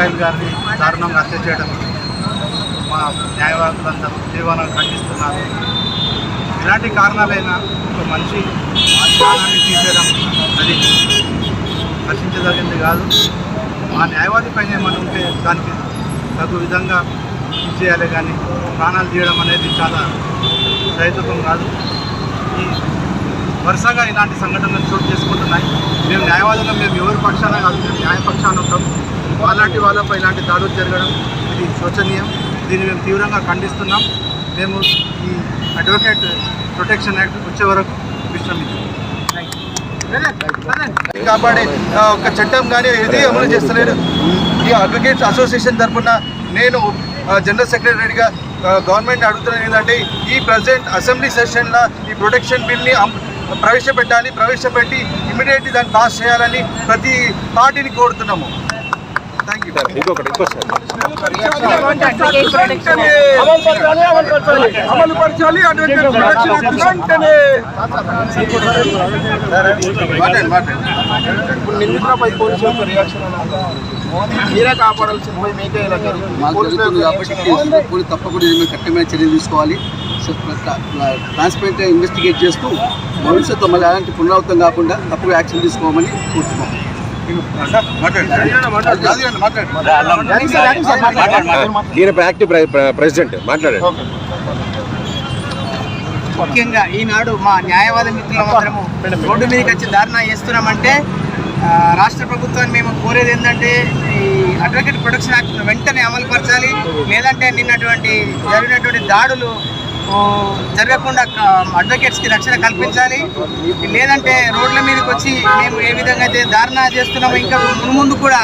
Israel గారిని దారుణంగా హత్య చేయడం మా న్యాయవాదులందరూ జీవనం ఖండిస్తున్నారు. ఇలాంటి కారణాలైనా ఒక మనిషి ప్రాణాన్ని తీసేయడం అది హర్షించదగింది కాదు. ఆ న్యాయవాది పైన ఏమైనా ఉంటే దానికి తగు విధంగా చేయాలి కానీ ప్రాణాలు తీయడం అనేది చాలా సహితుకం కాదు. ఈ వరుసగా ఇలాంటి సంఘటనలు చోటు చేసుకుంటున్నాయి. మేము న్యాయవాదులు మేము ఎవరి పక్షాన కాదు మేము న్యాయపక్షాన ఉంటాం. అలాంటి వాళ్ళపై ఇలాంటి దాడులు జరగడం ఇది శోచనీయం. దీన్ని మేము తీవ్రంగా ఖండిస్తున్నాం. మేము ఈ అడ్వకేట్ ప్రొటెక్షన్ యాక్ట్ వచ్చే వరకు విశ్రమించాం. కాపాడే ఒక చట్టం కానీ ఏది అమలు చేస్తలేరు ఈ అడ్వకేట్స్ అసోసియేషన్ తరఫున నేను జనరల్ సెక్రటరీగా గవర్నమెంట్ అడుగుతున్నాను ఏంటంటే ఈ ప్రజెంట్ అసెంబ్లీ సెషన్లో ఈ ప్రొటెక్షన్ బిల్ని ప్రవేశపెట్టాలి ప్రవేశపెట్టి ఇమీడియట్లీ దాన్ని పాస్ చేయాలని ప్రతి పార్టీని కోరుతున్నాము. థ్యాంక్ యూ ఇంకొకటి అమలు పరచాలి ఇప్పుడు నిందితులపై యొక్క రియాక్షన్ మీరే కాపాడాల్సింది పోయి మీకే ఇలా జరుగుతుంది. మాకు పోలీసుల జరుగుతుంది కాబట్టి తప్పకుండా కఠినమైన చర్యలు తీసుకోవాలి. ట్రాన్స్పరెంట్గా ఇన్వెస్టిగేట్ చేస్తూ భవిష్యత్తు మళ్ళీ అలాంటి పునరావృతం కాకుండా తప్పుగా యాక్షన్ తీసుకోమని యాక్టివ్ ప్రెసిడెంట్ మాట్లాడండి. ముఖ్యంగా ఈనాడు మా న్యాయవాద మిత్రులందరము రోడ్డు మీదకి వచ్చి ధర్నా చేస్తున్నామంటే రాష్ట్ర ప్రభుత్వాన్ని మేము కోరేది ఏంటంటే ఈ అడ్వకేట్ ప్రొటెక్షన్ యాక్ట్ వెంటనే అమలు పరచాలి లేదంటే నిన్నటువంటి జరిగినటువంటి దాడులు జరగకుండా అడ్వకేట్స్కి రక్షణ కల్పించాలి. లేదంటే రోడ్ల మీదకి వచ్చి మేము ఏ విధంగా అయితే ధారణ చేస్తున్నామో ఇంకా ముందు కూడా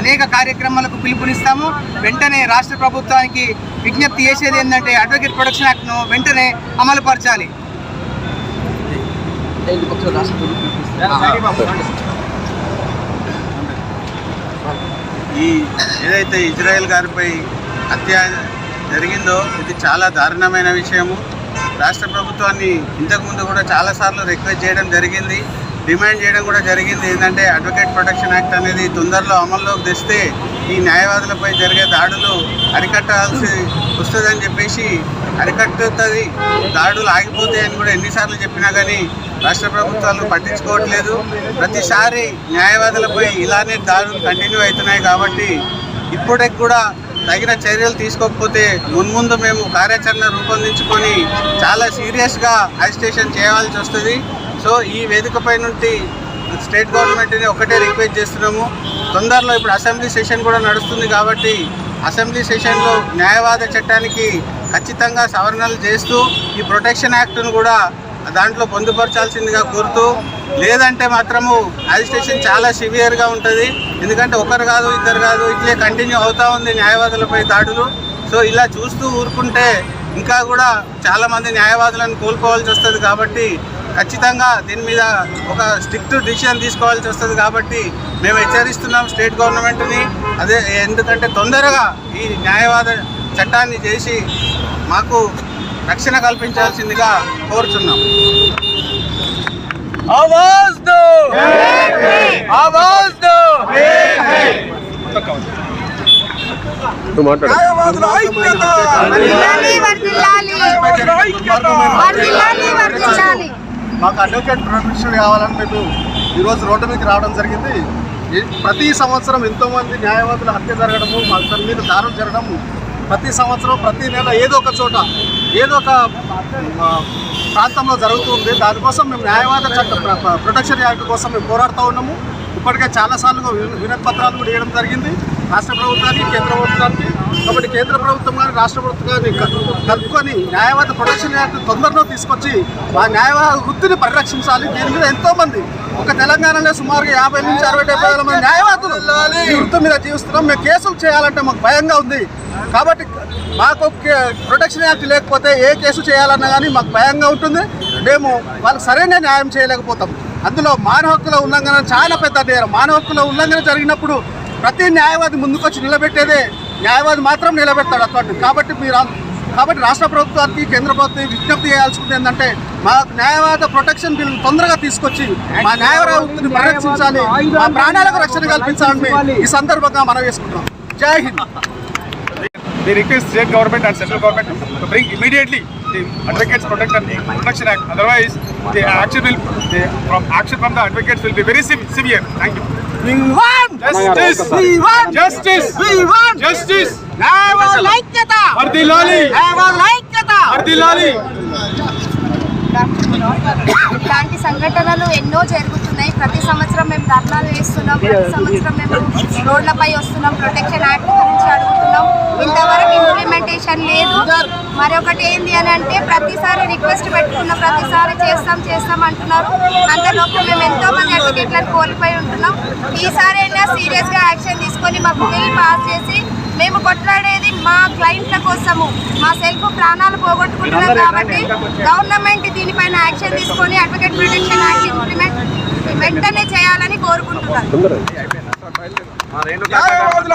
అనేక కార్యక్రమాలకు పిలుపునిస్తాము. వెంటనే రాష్ట్ర ప్రభుత్వానికి విజ్ఞప్తి చేసేది ఏంటంటే అడ్వకేట్ ప్రొటెక్షన్ యాక్ట్ను వెంటనే అమలు పరచాలి ఈ ఏదైతే ఇజ్రాయెల్ గారిపై అత్య జరిగిందో ఇది చాలా దారుణమైన విషయము. రాష్ట్ర ప్రభుత్వాన్ని ఇంతకుముందు కూడా చాలాసార్లు రిక్వెస్ట్ చేయడం జరిగింది. డిమాండ్ చేయడం కూడా జరిగింది. ఏంటంటే అడ్వకేట్ ప్రొటెక్షన్ యాక్ట్ అనేది తొందరలో అమల్లోకి తెస్తే ఈ న్యాయవాదులపై జరిగే దాడులు అరికట్టాల్సి వస్తుందని చెప్పేసి అరికట్టుతుంది. దాడులు ఆగిపోతాయని కూడా ఎన్నిసార్లు చెప్పినా కానీ రాష్ట్ర ప్రభుత్వాలు పట్టించుకోవట్లేదు. ప్రతిసారి న్యాయవాదులపై ఇలానే దాడులు కంటిన్యూ అవుతున్నాయి కాబట్టి ఇప్పటికి కూడా తగిన చర్యలు తీసుకోకపోతే మున్ముందు మేము కార్యాచరణ రూపొందించుకొని చాలా సీరియస్గా అజిటేషన్ చేయాల్సి వస్తుంది. సో ఈ వేదికపై నుండి స్టేట్ గవర్నమెంట్ని ఒకటే రిక్వెస్ట్ చేస్తున్నాము. తొందరలో ఇప్పుడు అసెంబ్లీ సెషన్ కూడా నడుస్తుంది కాబట్టి అసెంబ్లీ సెషన్లో న్యాయవాద చట్టానికి ఖచ్చితంగా సవరణలు చేస్తూ ఈ ప్రొటెక్షన్ యాక్ట్ను కూడా దాంట్లో పొందుపరచాల్సిందిగా కోరుతూ లేదంటే మాత్రము అజిటేషన్ చాలా సివియర్గా ఉంటుంది. ఎందుకంటే ఒకరు కాదు ఇద్దరు కాదు ఇట్లే కంటిన్యూ అవుతూ ఉంది న్యాయవాదులపై దాడులు. సో ఇలా చూస్తూ ఊరుకుంటే ఇంకా కూడా చాలామంది న్యాయవాదులను కోల్పోవాల్సి వస్తుంది కాబట్టి ఖచ్చితంగా దీని మీద ఒక స్ట్రిక్ట్ డిసిషన్ తీసుకోవాల్సి వస్తుంది కాబట్టి మేము హెచ్చరిస్తున్నాం స్టేట్ గవర్నమెంట్ని అదే ఎందుకంటే తొందరగా ఈ న్యాయవాద చట్టాన్ని చేసి మాకు రక్షణ కల్పించాల్సిందిగా కోరుచున్నాం. న్యాయవాదుల ఐక్యత. వర్ధిల్లాలి వర్ధిల్లాలి మాకు అడ్వకేట్ ప్రొటెక్షన్ కావాలని మేము ఈరోజు రోడ్డు మీదకి రావడం జరిగింది. ప్రతి సంవత్సరం ఎంతోమంది న్యాయవాదుల హత్య జరగడము మా దాని మీద దారులు జరగడము ప్రతి సంవత్సరం ప్రతి నెల ఏదో ఒక చోట ఏదో ఒక ప్రాంతంలో జరుగుతుంది దానికోసం మేము న్యాయవాద చట్ట ప్రొటెక్షన్ యాక్ట్ కోసం మేము పోరాడుతూ ఉన్నాము. ఇప్పటికే చాలాసార్లుగా వినతి పత్రాలు కూడా ఇవ్వడం జరిగింది. రాష్ట్ర ప్రభుత్వానికి కేంద్ర ప్రభుత్వానికి. కాబట్టి కేంద్ర ప్రభుత్వం కానీ రాష్ట్ర ప్రభుత్వం కానీ కలుపుకొని న్యాయవాద ప్రొటెక్షన్ యాక్ట్ తొందరలో తీసుకొచ్చి ఆ న్యాయవాద వృత్తిని పరిరక్షించాలి. దీని మీద ఎంతోమంది ఒక తెలంగాణలో సుమారుగా యాభై నుంచి అరవై డెబ్బై వేల మంది న్యాయవాదులు ఈ వృత్తి మీద జీవిస్తున్నాం. మేము కేసులు చేయాలంటే మాకు భయంగా ఉంది. కాబట్టి మాకు ప్రొటెక్షన్ యాక్ట్ లేకపోతే ఏ కేసు చేయాలన్నా కానీ మాకు భయంగా ఉంటుంది. మేము వాళ్ళకి సరైన న్యాయం చేయలేకపోతాం. అందులో మానవ హక్కుల ఉల్లంఘన చాలా పెద్ద నేరం. మానవ హక్కుల ఉల్లంఘన జరిగినప్పుడు ప్రతి న్యాయవాది ముందుకొచ్చి నిలబెట్టేదే. న్యాయవాది మాత్రం నిలబెడతాడు అటువంటి. కాబట్టి మీరు కాబట్టి రాష్ట్ర ప్రభుత్వానికి కేంద్ర ప్రభుత్వం విజ్ఞప్తి చేయాల్సింది ఏంటంటే మా న్యాయవాద ప్రొటెక్షన్ బిల్ తొందరగా తీసుకొచ్చి మా న్యాయవాద వృత్తిని పరిరక్షించాలి మా ప్రాణాలకు రక్షణ కల్పించాలని ఈ సందర్భంగా మనం వేసుకుంటాం జై Hind We request state government and central government to bring immediately the Advocates Protection Protection Act. Otherwise, the action will, the from action from the advocates will be very sev- severe. Thank you. We want justice. We want justice. We want justice. వర్ధిల్లాలి వర్ధిల్లాలి ఇలాంటి సంఘటనలు ఎన్నో జరుగుతున్నాయి. ప్రతి సంవత్సరం మేము ధర్నాలు వేస్తున్నాం. ప్రతి సంవత్సరం మేము రోడ్లపై వస్తున్నాం. ప్రొటెక్షన్ యాక్ట్ గురించి అడుగుతున్నాం. ఇంతవరకు ఇంప్లిమెంటేషన్ లేదు. మరొకటి ఏంది అని అంటే ప్రతిసారి రిక్వెస్ట్ పెట్టుకున్న ప్రతిసారి చేస్తాం చేస్తాం అంటున్నారు. అంతలోపు మేము ఎంతో మంది అడ్వకేట్లను కోల్పోయి ఉంటున్నాం. ఈసారి అయినా సీరియస్గా యాక్షన్ తీసుకొని మాకు బిల్ పాస్ చేసి మేము కొట్లాడేది మా క్లయింట్ల కోసము. మా సెల్ఫ్ ప్రాణాలు పోగొట్టుకుంటున్నాం కాబట్టి గవర్నమెంట్ దీనిపైన యాక్షన్ తీసుకొని అడ్వకేట్ ప్రొటెక్షన్ యాక్ట్ ఇంప్లిమెంట్ వెంటనే చేయాలని కోరుకుంటున్నాను న్యాయవాదుల